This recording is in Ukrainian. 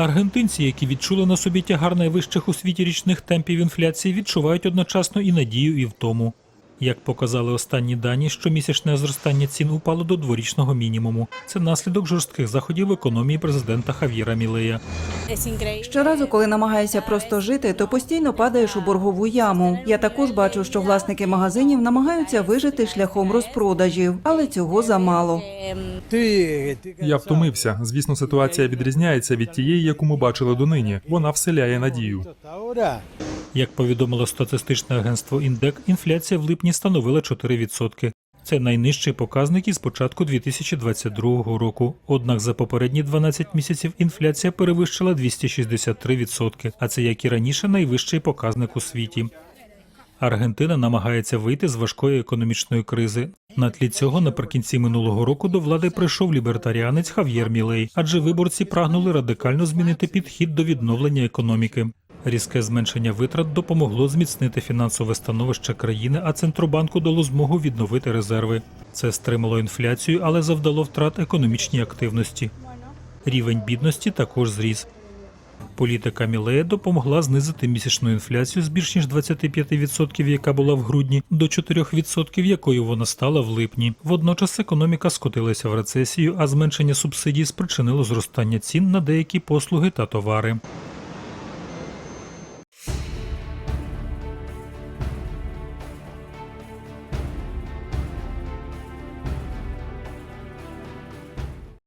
Аргентинці, які відчули на собі тягар найвищих у світі річних темпів інфляції, відчувають одночасно і надію, і втому. Як показали останні дані, щомісячне зростання цін упало до дворічного мінімуму. Це наслідок жорстких заходів економії президента Хав'єра Мілея. Щоразу, коли намагаєшся просто жити, то постійно падаєш у боргову яму. Я також бачу, що власники магазинів намагаються вижити шляхом розпродажів, але цього замало. Я втомився. Звісно, ситуація відрізняється від тієї, яку ми бачили донині. Вона вселяє надію. Як повідомило статистичне агентство Індек, інфляція в липні становила 4%. Це найнижчий показник із початку 2022 року. Однак за попередні 12 місяців інфляція перевищила 263%, а це як і раніше найвищий показник у світі. Аргентина намагається вийти з важкої економічної кризи. На тлі цього наприкінці минулого року до влади прийшов лібертаріанець Хав'єр Мілей, адже виборці прагнули радикально змінити підхід до відновлення економіки. Різке зменшення витрат допомогло зміцнити фінансове становище країни, а центробанку дало змогу відновити резерви. Це стримало інфляцію, але завдало втрат економічній активності. Рівень бідності також зріс. Політика Мілея допомогла знизити місячну інфляцію з більш ніж 25%, яка була в грудні, до 4%, якою вона стала в липні. Водночас економіка скотилася в рецесію, а зменшення субсидій спричинило зростання цін на деякі послуги та товари.